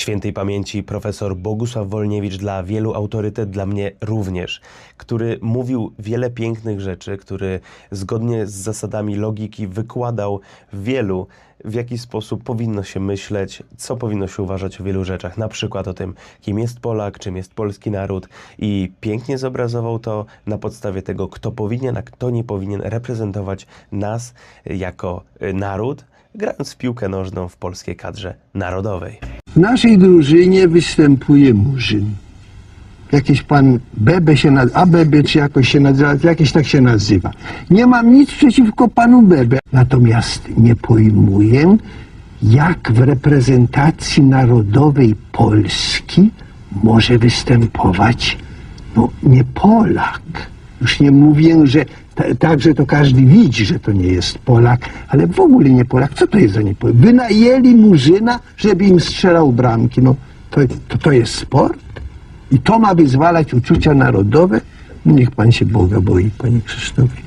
Świętej pamięci profesor Bogusław Wolniewicz dla wielu autorytet, dla mnie również, który mówił wiele pięknych rzeczy, który zgodnie z zasadami logiki wykładał wielu, w jaki sposób powinno się myśleć, co powinno się uważać o wielu rzeczach, na przykład o tym, kim jest Polak, czym jest polski naród i pięknie zobrazował to na podstawie tego, kto powinien, a kto nie powinien reprezentować nas jako y, naród, grając w piłkę nożną w polskiej kadrze narodowej. Naszej drużynie występuje Murzyn. Jakiś pan Bebe się nazywa, a Bebe czy jakoś się nazywa, jakiś tak się nazywa. Nie mam nic przeciwko panu Bebe. Natomiast nie pojmuję, jak w reprezentacji narodowej Polski może występować no, nie Polak. Już nie mówię, że ta- także to każdy widzi, że to nie jest Polak, ale w ogóle nie Polak. Co to jest za nie Polak? Wynajęli Murzyna, żeby im strzelał bramki. No, to, to, to jest sport? I to ma wyzwalać uczucia narodowe? Niech pan się Boga boi, panie Krzysztofie.